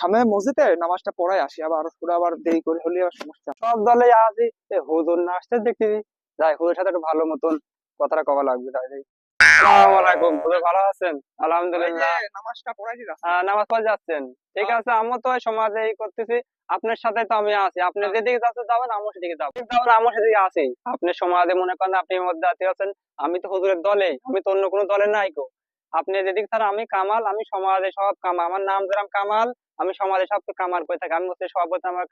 সামনে মসজিদে নামাজটা পড়াই আসি আবার পুরো আবার দেরি করে হলে আবার সমস্যা। সব দলে আছি এ হুজুর না আসতে দেখছি যাই হুজুরের সাথে একটু ভালো মতন কথাটা কবা লাগবে তাই দেখি। আলাইকুম হুজুর ভালো আছেন? আলহামদুলিল্লাহ। নামাজটা পড়াই দিই নামাজ পড়ে যাচ্ছেন। ঠিক আছে আমি তো সমাজে এই করতেছি আপনার সাথে তো আমি আছি। আপনি হ্যাঁ। যেদিকে যাচ্ছেন যাবেন আমার সেদিকে যাব। যাবেন আমার সেদিকে আছি। আপনি সমাজে মনে করেন আপনি মধ্যে আছেন আমি তো হুজুরের দলে আমি তো অন্য কোনো দলে নাই গো। আপনি যেদিকে স্যার, আমি কামাল, আমি সমাজে সব কামাল। আমার নাম যেরাম কামাল, আমি সমাজে সব কামাল করে থাকি। আমি হচ্ছে সভাপতি আমার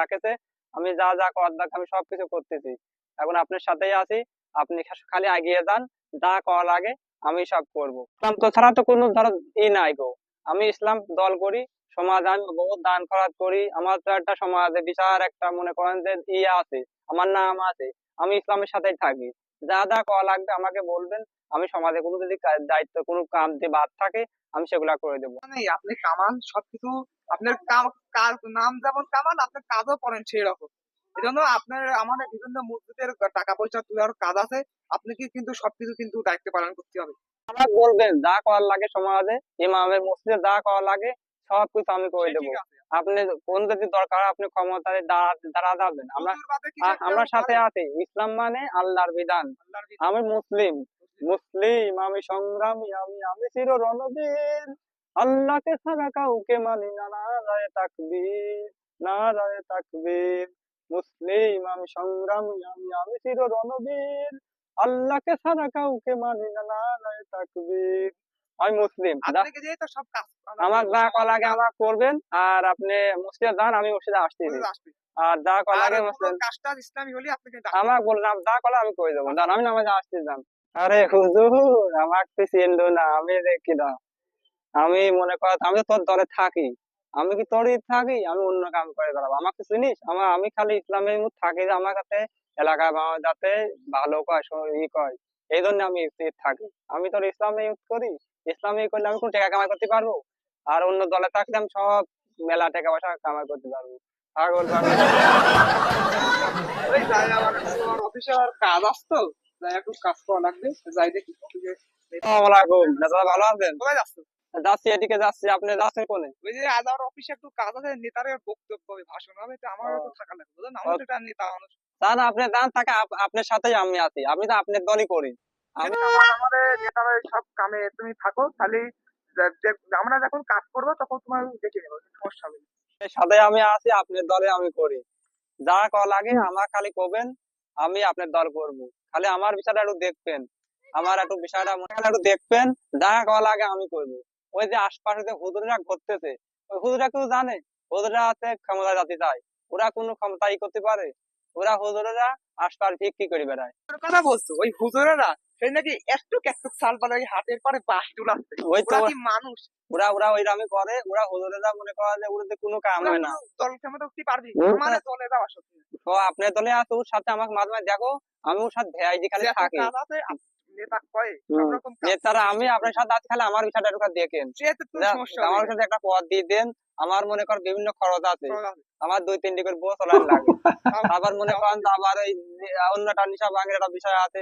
রাখেছে আমি যা যা করার দরকার, আমি সবকিছু করতেছি। এখন আপনার সাথেই আছি। আপনি খালি এগিয়ে যান। যা করা লাগে, আমি সব করব। ইসলাম তো ছাড়া তো কোনো ধরো ই নাই গো। আমি ইসলাম দল করি, সমাজ আমি বহুত দান খরচ করি। আমার তো একটা সমাজে বিশাল একটা মনে করেন যে ইয়ে আছে, আমার নাম আছে। আমি ইসলামের সাথেই থাকি। যা যা করা লাগবে আমাকে বলবেন আমি সমাজে কোনো যদি দায়িত্ব কোনো কাম দিয়ে বাদ থাকে আমি সেগুলা করে দেবো। মানে আপনি কামাল সবকিছু আপনার কাজ নাম যেমন কামাল আপনার কাজও করেন সেই রকম এই জন্য আপনার আমাদের বিভিন্ন মসজিদের টাকা পয়সা তোলার কাজ আছে আপনাকে কিন্তু সবকিছু কিন্তু দায়িত্ব পালন করতে হবে। আমাকে বলবেন যা করার লাগে সমাজে ইমামের মসজিদে যা করা লাগে সব কিছু আমি করে দেবো। আপনি কোন যদি দরকার আপনি ক্ষমতায় দাঁড়া যাবেন আমরা আমরা সাথে আছি। ইসলাম মানে আল্লাহর বিধান। আল্লাহর বিধান। আমি মুসলিম। মুসলিম আমি সংগ্রামী আমি আমি চির রণবীর আল্লাহকে ছাড়া কাউকে মানি না। নারায় তাকবীর নারায় তাকবীর। মুসলিম আমি সংগ্রামী আমি আমি চির রণবীর আল্লাহকে ছাড়া কাউকে মানি না। নারায় তাকবীর। আমি মুসলিম আমার যা করা লাগে আমার করবেন আর আপনি মসজিদে যান আমি মসজিদে আসবে। আর যা মুসলিম ডাকবে। আমার বললাম যা করা আমি করে দেবো। জান আমি নামাজে আসতে যান। আরে হুজুর আমার তো চিনলো না আমি দেখি না। আমি মনে কর আমি তো তোর দলে থাকি। আমি কি তোরই থাকি? আমি অন্য কাম করে বেড়াবো। আমাকে চিনিস? আমার আমি খালি ইসলামের মধ্যে থাকি যে আমার কাছে এলাকায় বাবা যাতে ভালো কয় ই কয়। এই জন্য আমি স্থির থাকি। আমি তোর ইসলামে ইউজ করি ইসলামে করলে আমি কোনো টাকা কামাই করতে পারব? আর অন্য দলে থাকলে আমি সব মেলা টাকা পয়সা কামাই করতে পারব। পাগল পাগল। অফিসে আর কাজ আসতো। যাই একটু কাজ করা লাগবে। যাই দেখি ভালো আছেন? কোথায় যাচ্ছ। যাচ্ছি এদিকে যাচ্ছি। আপনি যাচ্ছেন কোনে? ওই যে আজ আমার অফিসে একটু কাজ আছে নেতারের বক্তব্য হবে ভাষণ হবে তো আমার থাকা লাগবে বুঝলেন? আমার তো নেতা মানুষ। স্যার আপনি যান তাকে আপনার সাথেই আমি আছি। আমি তো আপনার দলই করি। আমি আমাদের সব কামে তুমি থাকো খালি আমরা যখন কাজ করব তখন তোমার দেখে নেব সমস্যা হবে না। আপনার সাথে আমি আছি আপনার দলে আমি করি। যা করা লাগে আমার খালি করবেন আমি আপনার দল করব। খালি আমার বিষয়টা একটু দেখবেন। আমার একটু বিষয়টা মনে হয় একটু দেখবেন যা করা লাগে আমি করব। ওই যে আশপাশে যে হুজুরা ঘুরতেছে ওই হুজুরা কেউ জানে? হুজুরা আছে ক্ষমতা জাতি চায়। ওরা কোনো ক্ষমতা করতে পারে? ওরা হুজুরেরা আশপাশ ভিক্ষি করে বেড়ায়। তোর কথা বলছো ওই হুজুরেরা সেই নাকি একটু একটু চাল পালা ওই হাতের পরে বাস তুলাচ্ছে ওই তো। মানুষ? ওরা ওরা ওইরামই করে ওরা হুজুরেরা মনে করে যে ওদের কোনো কাম হয় না। দল ক্ষমতা উঠতে পারবি? মানে দলে যাওয়া সত্যি। তো আপনার দলে আছে ওর সাথে আমাকে মাঝে মাঝে দেখো আমি ওর সাথে ভেয়াইজি খালি থাকি। নেতারা আমি আপনার সাথে আছি খালি আমার বিষয়টা দেখেন। আমার সাথে একটা পথ দিয়ে দেন আমার মনে কর বিভিন্ন খরচ আছে। আমার দুই তিনটি করে বউ চলার লাগে। আবার মনে করেন আবার যে অন্যটা নিশা ভাঙের একটা বিষয় আছে।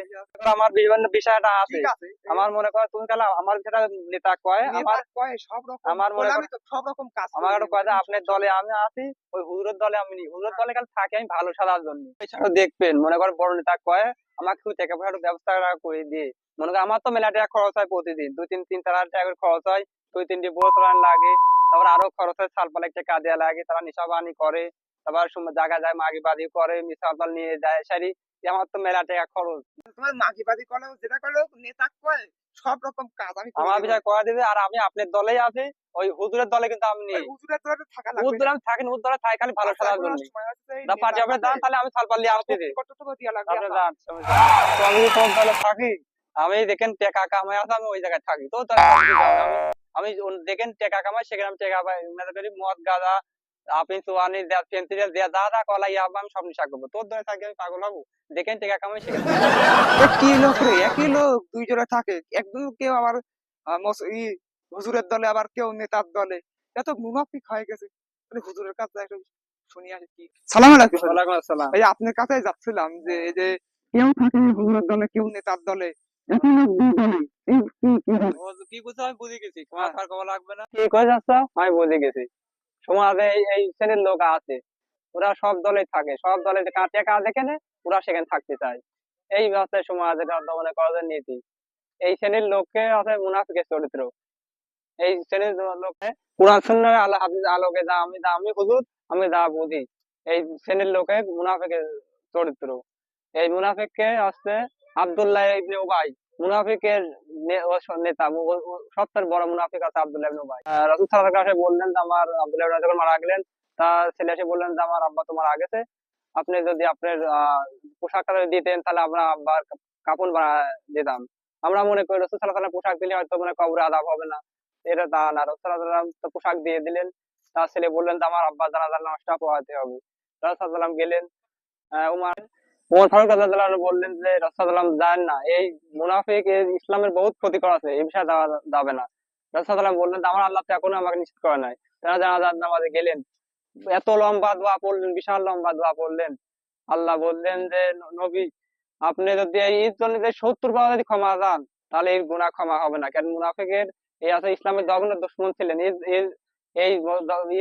আমার বিভিন্ন বিষয়টা আছে। আমার মনে কর তুমি তাহলে আমার যেটা নেতা কয় আমার কয়ে সব রকম আমার মনে তো সব রকম কাজ আমার একটা কথা আপনার দলে আমি আছি ওই হুজুরের দলে আমি নেই। হুজুরের দলে খালি থাকি আমি ভালো সাজার জন্য। এছাড়াও দেখবেন মনে করেন বড় নেতা কয় আমাকে একটু টাকা পয়সা একটু ব্যবস্থা করে দিয়ে। মনে করেন আমার তো মেলা টাকা খরচ হয় প্রতিদিন। দুই তিন তিন চার হাজার টাকা করে খরচ হয়। দুই তিনটি তোলান লাগে। তারপর আরও খরচ হয় সালপাল একটা কাজ লাগে তারা নিশাবানি করে তারপর সময় জায়গা যায় মাগি বাদি করে মিশাল নিয়ে যায় সারি আমার তো মেলা টাকা খরচ তোমার মাগিবাদি করলেও যেটা করলেও নেতা কয়ে সব রকম কাজ আমি করে আমার দেবো। বিষয় করে দিবে আর আমি আপনার দলেই আছি ওই হুজুরের দলে কিন্তু আমি নেই হুজুরের দলে থাকা লাগবে হুজুর আমি থাকি হুজুর দলে থাকি খালি ভালো আচ্ছা, জন্য আছে, না পার্টি নেতা আপনি যান তাহলে আমি সালপাল নিয়ে আসতেছি কতটুকু দিয়া লাগবে আপনি আমার? যান সমস্যা নেই। তো আমি তোর দলে থাকি আমি দেখেন টেকা কামাই আছে আমি ওই জায়গায় থাকি তো? আমি দেখেন টেকা কামাই সেখানে আমি টেকা মনে করি মদ গাঁজা আপনি চুয়ানি পেন্সিল দেয়া যা যা কলা ইয়াবা আমি সব নিশা করব। তোর দলে থাকি আমি পাগল হব। দেখেন টেকা কামাই সেখানে একই লোক রে একই লোক দুই জনে থাকে। একদম কেউ আবার হুজুরের দলে আবার কেউ নেতার দলে। এত মুনাফিক হয়ে গেছে। তাহলে হুজুরের কাছে একটু শুনি আসি কি। সালাম আলাইকুম ওয়ালাইকুম আসসালাম। ভাই আপনার কাছে যাচ্ছিলাম যে এই যে কেউ থাকে হুজুরের দলে কেউ নেতার দলে। লোক এই কি কি কি বুঝছ আমি বুঝে গেছি। তোমার আর কবা লাগবে না? কি করে যাচ্ছ আমি বুঝে গেছি। সমাজে এই- এই শ্রেণির লোক আছে। ওরা সব দলে থাকে। সব দলে যে কাটিয়া কাজ দেখে ওরা সেখানে থাকতে চায়। এই সমাজের দমনে করার নীতি। এই শ্রেণির লোককে আছে মুনাফিকের চরিত্র। এই শ্রেণির লোককে কোরআন আল্লাহ আলোকে যা আমি যা আমি হুজুর আমি যা বুঝি। এই শ্রেণির লোকে মুনাফিকের চরিত্র। এই মুনাফিককে হচ্ছে আব্দুল্লাহ ইবনে মুনাফিকের নেতা সবচেয়ে বড় মুনাফিক আছে আব্দুল্লাহ বললেন আমার আব্দুল্লাহ যখন মারা গেলেন ছেলে এসে বললেন যে আমার আব্বা আপনি যদি আপনার যদি দিতেন তাহলে আমরা আব্বার কা- কাপড় বানা দিতাম। আমরা মনে করি রসুল সাল্লাহ পোশাক দিলে হয়তো মানে কবরে আদাব হবে না। এটা তা না। রসুল সাল্লাহ তো পোশাক দিয়ে দিলেন। তার ছেলে বললেন যে আমার আব্বা জানাজার নামাজটা পড়াতে হবে। রসুল সাল্লাম গেলেন। আহ, ফারুক বললেন যে জানেন না। এই মুনাফিক ইসলামের বহুত করেছে এই বিষয়ে যাবে না। বললেন আমার আল্লাহ তো এখনও আমাকে নিশ্চিত করে নাই। তারা জানাজার নামাজে গেলেন। এত লম্বা দোয়া পড়লেন, বিশাল লম্বা দোয়া পড়লেন। আল্লাহ বললেন যে, নবী, আপনি যদি এই ঈদ জন্য সত্তর বার যদি ক্ষমা চান, তাহলে এই গুনাহ ক্ষমা হবে না। কারণ মুনাফিকের, এই আছে ইসলামের দগ্ন দুশ্মন ছিলেন। এই ম-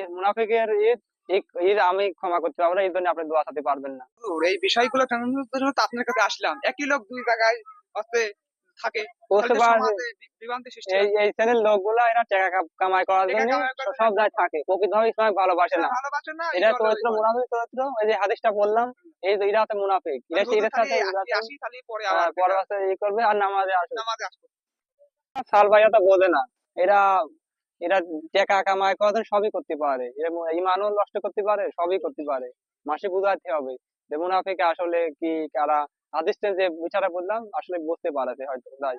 মুনাফিকের ঈদ এই- আমি ক্ষমা করতে পারব না এই জন্য আপনি দোয়া চাতে পারবেন না। এই বিষয়গুলো জানানোর জন্য তো আপনার কাছে আসলাম। একই লোক দুই জায়গায় হচ্ছে থাকে। বুঝতে তাহলে তো পারছি সমাজে বি- বিভ্রান্তি সৃষ্টি এই শ্রেণির লোকগুলা এরা টাকা কামাই করার জন্য সব জায়গায় থাকে। প্রকৃতভাবে ইসলাম ভালোবাসে না। এটা চরিত্র মুনাফিক চরিত্র ওই যে হাদিসটা বললাম এই যে এরা হচ্ছে মুনাফিক। এরা হুজুর সাথে খালি এরা আসি- আসি, খালি পরে ই করবে আর নামাজে আসবে। নামাজে আসব। সাল ভাইয়া তো বোঝে না। এরা এরা টাকা কামাই জন্য সবই করতে পারে। মু- ইমানও নষ্ট করতে পারে, সবই করতে পারে। মাসে বুঝাতে হবে। যে মুনাফিক আসলে কি কারা হাদিসটা যে বিচারা বললাম, আসলে বুঝতে পারে হয়তো তাই